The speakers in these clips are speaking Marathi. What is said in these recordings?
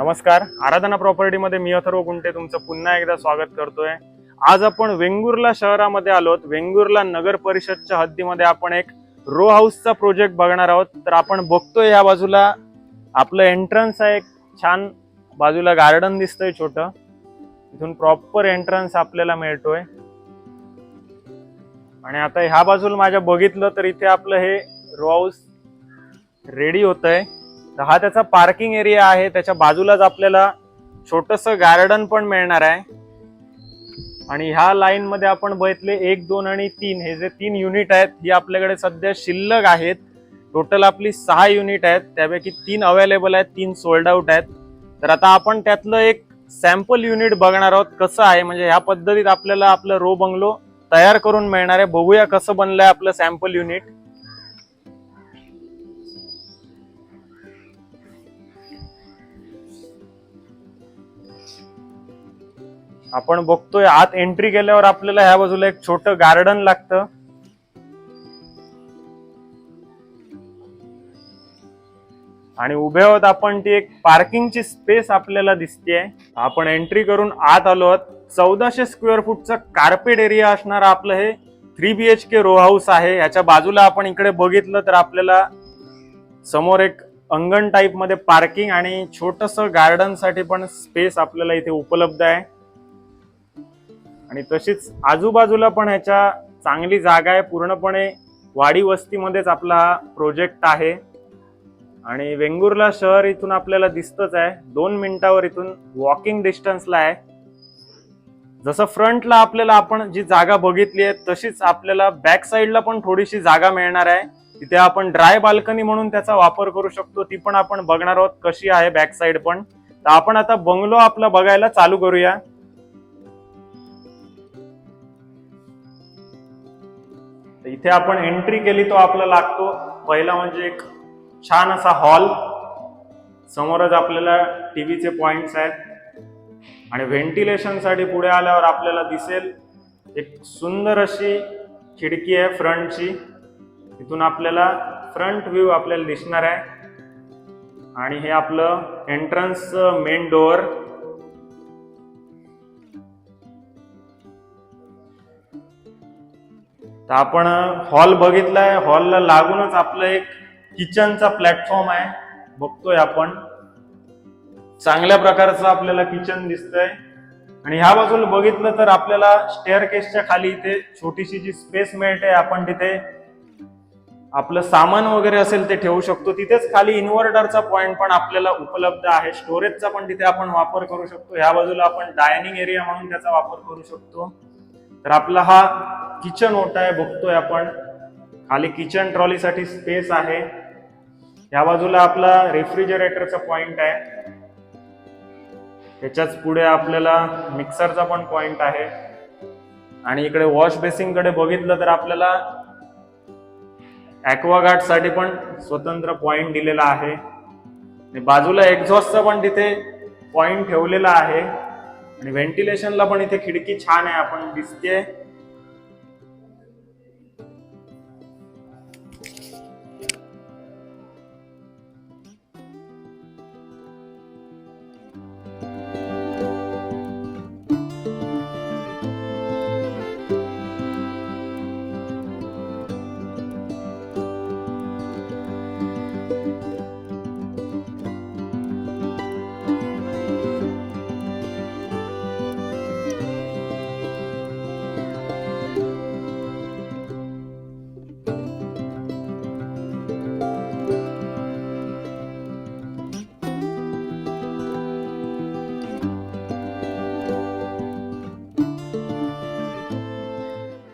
नमस्कार. आराधना प्रॉपर्टीमध्ये मी अथर्व गुंटे तुमचं पुन्हा एकदा स्वागत करतोय. आज आपण वेंगुर्ला शहरामध्ये आलोत. वेंगुर्ला नगर परिषदच्या हद्दीमध्ये आपण एक रो हाऊसचा प्रोजेक्ट बघणार आहोत. तर आपण बघतोय ह्या बाजूला आपलं एंट्रन्स आहे. एक छान बाजूला गार्डन दिसतंय छोटं. इथून प्रॉपर एंट्रन्स आपल्याला मिळतोय. आणि आता ह्या बाजूला माझ्या बघितलं तर इथे आपलं हे रो हाऊस रेडी होत आहे तर हा त्याचा पार्किंग एरिया आहे. त्याच्या बाजूलाच आपल्याला छोटस गार्डन पण मिळणार आहे. आणि ह्या लाईन मध्ये आपण बघितले एक दोन आणि तीन. हे जे तीन युनिट आहेत ही आपल्याकडे सध्या शिल्लक आहेत. टोटल आपली सहा युनिट आहेत. त्यापैकी तीन अवेलेबल आहेत तीन सोल्ड आउट आहेत. तर आता आपण त्यातलं एक सॅम्पल युनिट बघणार आहोत कसं आहे? म्हणजे ह्या पद्धतीत आपल्याला आपलं रो बंगलो तयार करून मिळणार आहे. बघूया कसं बनलंय आपलं सॅम्पल युनिट आपण बघतोय आत एंट्री केल्यावर आपल्याला ह्या बाजूला एक छोट गार्डन लागतं. आणि उभे आहोत आपण ती एक पार्किंगची स्पेस आपल्याला दिसते आपण एंट्री करून आत आलो आहोत. चौदाशे स्क्वेअर फूटचा कार्पेट एरिया असणार आपलं हे. Three B H K row house आहे. याच्या बाजूला आपण इकडे बघितलं तर आपल्याला समोर एक अंगण टाईपमध्ये पार्किंग आणि छोटस गार्डनसाठी पण स्पेस आपल्याला इथे उपलब्ध आहे. आणि तशीच आजूबाजूला पण ह्याच्या चांगली जागा आहे. पूर्णपणे वाडी वस्तीमध्येच आपला हा प्रोजेक्ट आहे. आणि वेंगुर्ला शहर इथून आपल्याला दिसतच आहे. दोन मिनिटावर इथून वॉकिंग डिस्टन्सला आहे. जसं फ्रंटला आपल्याला आपण जी जागा बघितली आहे तशीच आपल्याला बॅक साईडला पण थोडीशी जागा मिळणार आहे. तिथे आपण ड्राय बाल्कनी म्हणून त्याचा वापर करू शकतो. ती पण आपण बघणार आहोत कशी आहे बॅक साईड पण. तर आपण आता बंगलो आपला बघायला चालू करूया. तर इथे आपण एंट्री केली तो आपला लागतो. पहिला म्हणजे एक छान असा हॉल समोरच आपल्याला टी व्हीचे पॉईंट्स आहेत. आणि व्हेंटिलेशनसाठी पुढे आल्यावर आपल्याला दिसेल एक सुंदर अशी खिडकी आहे फ्रंटची तिथून आपल्याला फ्रंट व्ह्यू आपल्याला दिसणार आहे. आणि हे आपलं एंट्रन्स मेन डोअर तर आपण हॉल बघितलाय. हॉलला लागूनच आपलं एक किचनचा प्लॅटफॉर्म आहे. बघतोय आपण. चांगल्या प्रकारचं आपल्याला किचन दिसतंय. आणि ह्या बाजूला बघितलं तर आपल्याला स्टेअर केसच्या खाली इथे छोटीशी जी स्पेस मिळते आपण तिथे आपलं सामान वगैरे असेल ते ठेवू शकतो. तिथेच खाली इन्व्हर्टरचा पॉइंट पण आपल्याला उपलब्ध आहे. स्टोरेजचा पण तिथे आपण वापर करू शकतो. ह्या बाजूला आपण डायनिंग एरिया म्हणून त्याचा वापर करू शकतो. तर आपला हा किचन ओटा आहे बघतोय आपण. खाली किचन ट्रॉलीसाठी स्पेस आहे. या बाजूला आपला रेफ्रिजरेटरचा पॉइंट आहे. त्याच्याच पुढे आपल्याला मिक्सरचा पण पॉइंट आहे. आणि इकडे वॉश बेसिनकडे बघितलं तर आपल्याला ॲक्वागार्डसाठी पण स्वतंत्र पॉइंट दिलेला आहे. बाजूला एक्झॉस्टचा पण तिथे पॉइंट ठेवलेला आहे. आणि व्हेंटिलेशनला पण इथे खिडकी छान आहे आपण दिसते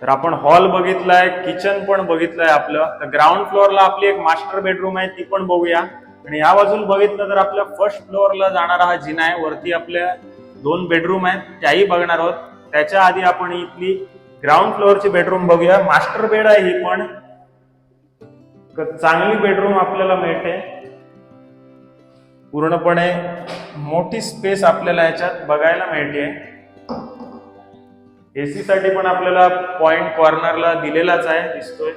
तर आपण हॉल बघितलाय किचन पण बघितलंय आपलं. तर ग्राउंड फ्लोअरला आपली एक मास्टर बेडरूम आहे ती पण बघूया. आणि या बाजूला बघितलं तर आपल्या फर्स्ट फ्लोअरला जाणारा हा जिना आहे वरती आपल्या दोन बेडरूम आहेत त्याही बघणार आहोत. त्याच्या आधी आपण इथली ग्राउंड फ्लोअरची बेडरूम बघूया. मास्टर बेड आहे ही पण. चांगली बेडरूम आपल्याला मिळते. पूर्णपणे मोठी स्पेस आपल्याला याच्यात बघायला मिळते. एसी साठी पण आपल्याला पॉइंट कॉर्नरला दिलेलाच आहे दिसतोय.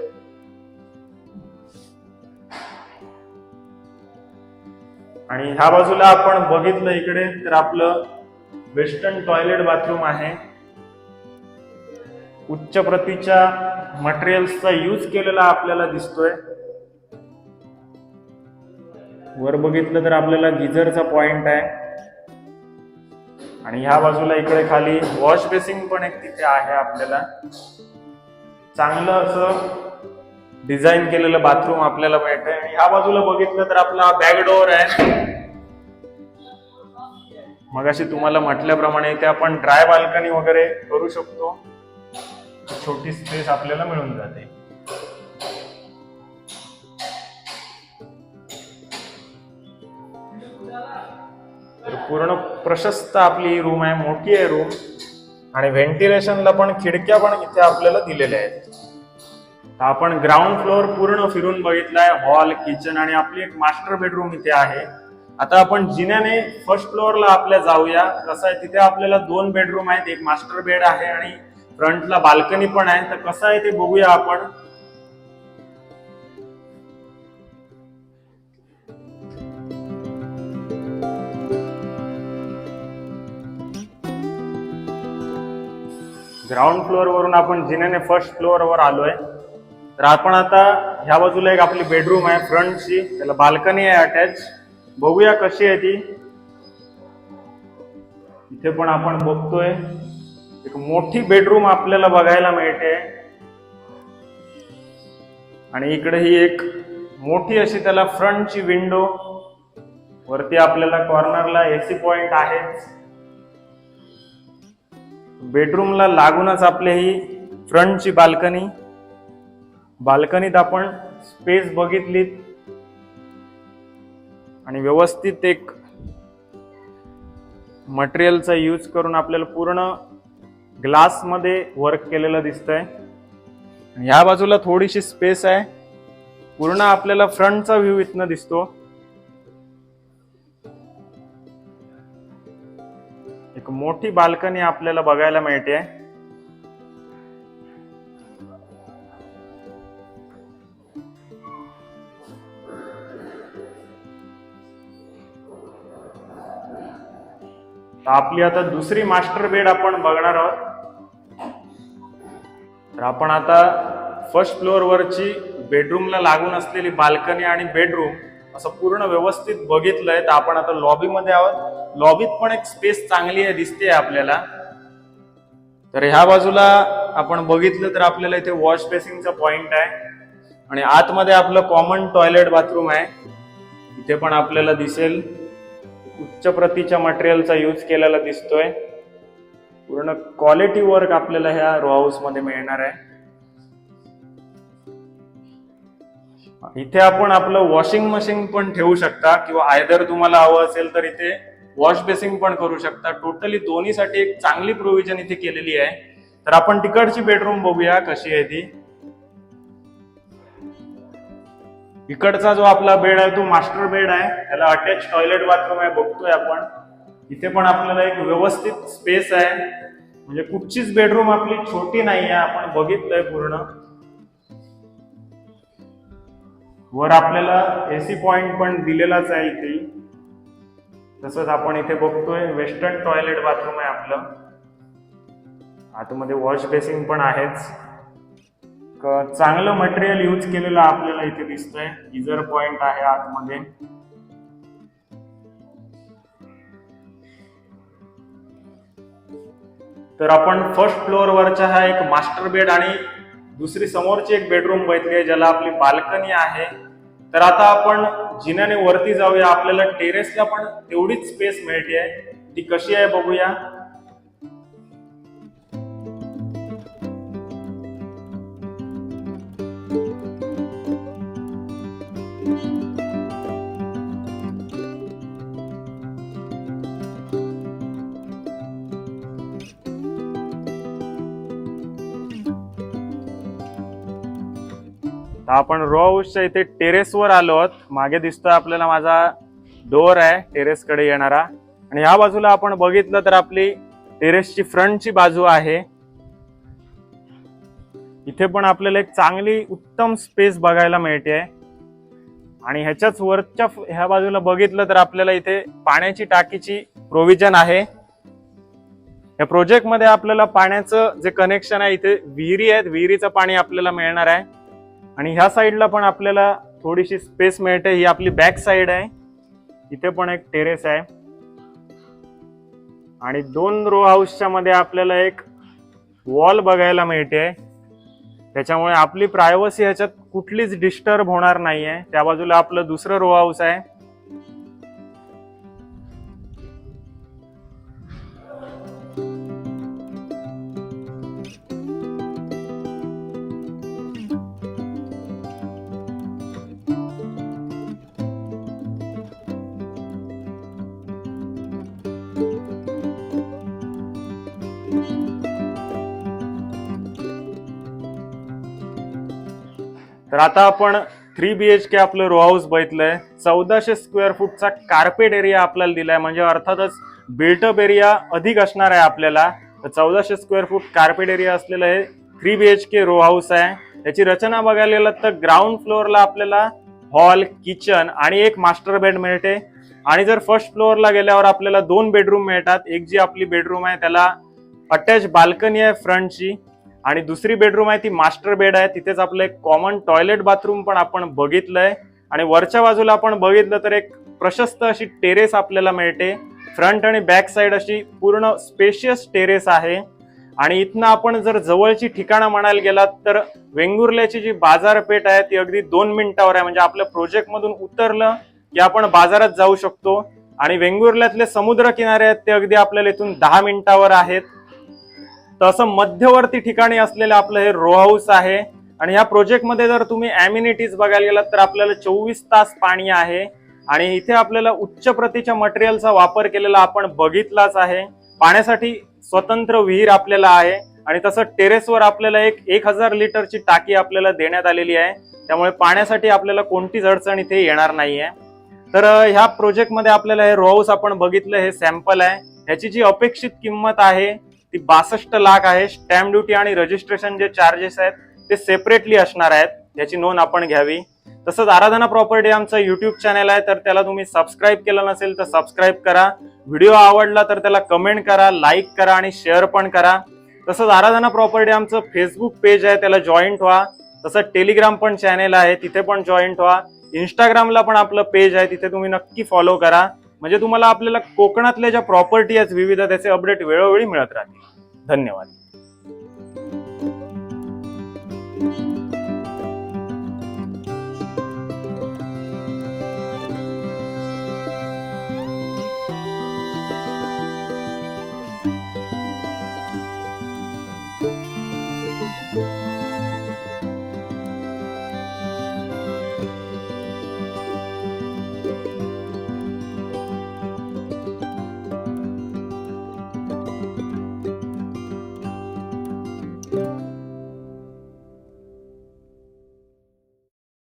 आणि ह्या बाजूला आपण बघितलं इकडे तर आपलं वेस्टर्न टॉयलेट बाथरूम आहे. उच्च प्रतीच्या मटेरियल्सचा यूज केलेला आपल्याला दिसतोय. वर बघितलं तर आपल्याला गिझरचा पॉइंट आहे. आणि ह्या बाजूला इकडे खाली वॉश बेसिंग पण एक तिथे आहे आपल्याला. चांगलं असं डिझाईन केलेलं बाथरूम आपल्याला मिळतंय. आणि ह्या बाजूला बघितलं तर आपला बॅक डोअर आहे. मगाशी तुम्हाला म्हटल्याप्रमाणे इथे आपण ड्राय बाल्कनी वगैरे करू शकतो. छोटी स्पेस आपल्याला मिळून जाते. तर पूर्ण प्रशस्त आपली रूम आहे मोठी आहे रूम आणि व्हेंटिलेशनला पण खिडक्या पण इथे आपल्याला दिलेल्या आहेत. आपण ग्राउंड फ्लोअर पूर्ण फिरून बघितलाय हॉल किचन आणि आपली एक मास्टर बेडरूम इथे आहे. आता आपण जिन्याने फर्स्ट फ्लोअरला आपल्या जाऊया. कसं आहे तिथे आपल्याला दोन बेडरूम आहेत. एक मास्टर बेड आहे आणि फ्रंटला बाल्कनी पण आहे. तर कसं आहे ते बघूया आपण. ग्राउंड फ्लोअरवरून आपण जिन्याने फर्स्ट फ्लोअरवर आलो आलोय. तर आपण आता ह्या बाजूला एक आपली बेडरूम आहे फ्रंटची त्याला बाल्कनी आहे अटॅच बघूया कशी आहे ती. इथे पण आपण बघतोय. एक मोठी बेडरूम आपल्याला बघायला मिळते. आणि इकडे ही एक मोठी अशी त्याला फ्रंटची विंडो वरती आपल्याला कॉर्नरला एसी पॉइंट आहेच बेडरूमला लागूनच आपली ही फ्रंटची बाल्कनी. बाल्कनीत आपण स्पेस बघितलीत आणि व्यवस्थित एक मटेरियलचा यूज करून आपल्याला पूर्ण ग्लासमध्ये वर्क केलेलं दिसतंय. ह्या बाजूला थोडीशी स्पेस आहे. पूर्ण आपल्याला फ्रंटचा व्ह्यू इथनं दिसतो. एक मोठी बाल्कनी आपल्याला बघायला मिळते. आपली आता दुसरी मास्टर बेड आपण बघणार आहोत. तर आपण आता फर्स्ट फ्लोअर वरची बेडरूमला लागून असलेली बाल्कनी आणि बेडरूम असं पूर्ण व्यवस्थित बघितलंय. तर आपण आता लॉबीमध्ये आहोत. लॉबीत पण एक स्पेस चांगली आहे दिसते आपल्याला. तर ह्या बाजूला आपण बघितलं तर आपल्याला इथे वॉश बेसिंगचा पॉइंट आहे. आणि आतमध्ये आपलं कॉमन टॉयलेट बाथरूम आहे. इथे पण आपल्याला दिसेल. उच्च प्रतीच्या मटेरियलचा यूज केलेला दिसतोय. पूर्ण क्वालिटी वर्क आपल्याला ह्या रो हाऊसमध्ये मिळणार आहे. इथे आपण आपलं वॉशिंग मशीन पण ठेवू शकता किंवा आयदर तुम्हाला हवं असेल तर इथे वॉश बेसिंग पण करू शकता. टोटली दोन्हीसाठी एक चांगली प्रोव्हिजन इथे केलेली आहे. तर आपण तिकडची बेडरूम बघूया कशी आहे ती. इकडचा जो आपला बेड आहे तो मास्टर बेड आहे. त्याला अटॅच टॉयलेट बाथरूम आहे बघतोय आपण. इथे पण आपल्याला एक व्यवस्थित स्पेस आहे. म्हणजे कुठचीच बेडरूम आपली छोटी नाही आहे आपण बघितलंय पूर्ण. वर आपल्याला एसी पॉइंट पण दिलेलाच आहे इथे. तसंच आपण इथे बघतोय वेस्टर्न टॉयलेट बाथरूम आहे आपलं. आतमध्ये वॉश बेसिंग पण आहेच. चांगलं मटेरियल यूज केलेलं आपल्याला इथे दिसतंय. गिझर पॉइंट आहे आतमध्ये. तर आपण फर्स्ट फ्लोअर वरचा हा एक मास्टर बेड आणि दुसरी समोरची एक बेडरूम बघितली आहे ज्याला आपली बाल्कनी आहे. तर आता आपण जिन्याने वरती जाऊया आपल्याला टेरेसला पण तेवढीच स्पेस मिळते आहे ती कशी आहे बघूया. तर आपण रॉ हाऊसच्या इथे टेरेसवर आलो आहोत. मागे दिसतोय आपल्याला माझा डोअर आहे टेरेसकडे येणारा. आणि ह्या बाजूला आपण बघितलं तर आपली टेरेसची फ्रंटची बाजू आहे. इथे पण आपल्याला एक चांगली उत्तम स्पेस बघायला मिळते. आणि ह्याच्याच वरच्या ह्या बाजूला बघितलं तर आपल्याला इथे पाण्याची टाकीची प्रोव्हिजन आहे. या प्रोजेक्टमध्ये आपल्याला पाण्याचं जे कनेक्शन आहे इथे विहिरी आहेत. विहिरीचं पाणी आपल्याला मिळणार आहे. आणि ह्या साईडला पण आपल्याला थोडीशी स्पेस मिळते. ही आपली बॅक साईड आहे. इथे पण एक टेरेस आहे. आणि दोन रो हाऊसच्या मध्ये आपल्याला एक वॉल बघायला मिळते. त्याच्यामुळे आपली प्रायव्हसी ह्याच्यात कुठलीच डिस्टर्ब होणार नाहीये. त्या बाजूला आपलं दुसरं रो हाऊस आहे. तर आता आपण थ्री बी एच के आपलं रो हाऊस बघितलंय. चौदाशे स्क्वेअर फूटचा कार्पेट एरिया आपल्याला दिलाय. म्हणजे अर्थातच बिल्टअप एरिया अधिक असणार आहे आपल्याला. तर चौदाशे स्क्वेअर फूट कार्पेट एरिया असलेलं हे three B H K row house आहे. त्याची रचना बघायला गेलं तर ग्राउंड फ्लोअरला आपल्याला हॉल किचन आणि एक मास्टर बेड मिळते. आणि जर फर्स्ट फ्लोअरला गेल्यावर आपल्याला दोन बेडरूम मिळतात. एक जी आपली बेडरूम आहे त्याला अटॅच बाल्कनी आहे फ्रंटची आणि दुसरी बेडरूम आहे ती मास्टर बेड आहे. तिथेच आपलं एक कॉमन टॉयलेट बाथरूम पण आपण बघितलंय. आणि वरच्या बाजूला आपण बघितलं तर एक प्रशस्त अशी टेरेस आपल्याला मिळते. फ्रंट आणि बॅक साईड अशी पूर्ण स्पेशियस टेरेस आहे. आणि इथनं आपण जर जवळची ठिकाणं म्हणायला गेलात तर वेंगुर्ल्याची जी बाजारपेठ आहे ती अगदी दोन मिनिटावर आहे. म्हणजे आपल्या प्रोजेक्ट मधून उतरलं की आपण बाजारात जाऊ शकतो. आणि वेंगुर्ल्यातले समुद्र किनारे आहेत ते अगदी आपल्याला इथून दहा मिनिटावर आहेत. तर असं मध्यवर्ती ठिकाणी असलेलं आपलं हे रो हाऊस आहे. आणि या प्रोजेक्टमध्ये जर तुम्ही ॲम्युनिटीज बघायला गेलात तर आपल्याला चोवीस तास पाणी आहे. आणि इथे आपल्याला उच्च प्रतीच्या मटेरियलचा वापर केलेला आपण बघितलाच आहे. पाण्यासाठी स्वतंत्र विहीर आपल्याला आहे. आणि तसं टेरेसवर आपल्याला एक एक हजार लिटरची टाकी आपल्याला देण्यात आलेली आहे. त्यामुळे पाण्यासाठी आपल्याला कोणतीच अडचण इथे येणार नाहीये. तर ह्या प्रोजेक्टमध्ये आपल्याला हे रो हाऊस आपण बघितलं हे सॅम्पल आहे. ह्याची जी अपेक्षित किंमत आहे ती बासष्ट लाख आहे. स्टॅम्प ड्युटी आणि रजिस्ट्रेशन जे चार्जेस आहेत ते सेपरेटली असणार आहेत. याची नोंद आपण घ्यावी. तसंच आराधना प्रॉपर्टी आमचं युट्यूब चॅनल आहे तर त्याला तुम्ही सबस्क्राईब केलं नसेल तर सबस्क्राईब करा. व्हिडिओ आवडला तर त्याला कमेंट करा लाईक करा आणि शेअर पण करा. तसंच आराधना प्रॉपर्टी आमचं फेसबुक पेज आहे त्याला जॉईंट व्हा तसंच टेलिग्राम पण चॅनेल आहे तिथे पण जॉईंट व्हा इंस्टाग्रामला पण आपलं पेज आहे तिथे तुम्ही नक्की फॉलो करा. म्हणजे तुम्हाला आपल्याला कोकणातल्या ज्या प्रॉपर्टी आहेत विविध त्याचे अपडेट वेळोवेळी मिळत राहतील. धन्यवाद.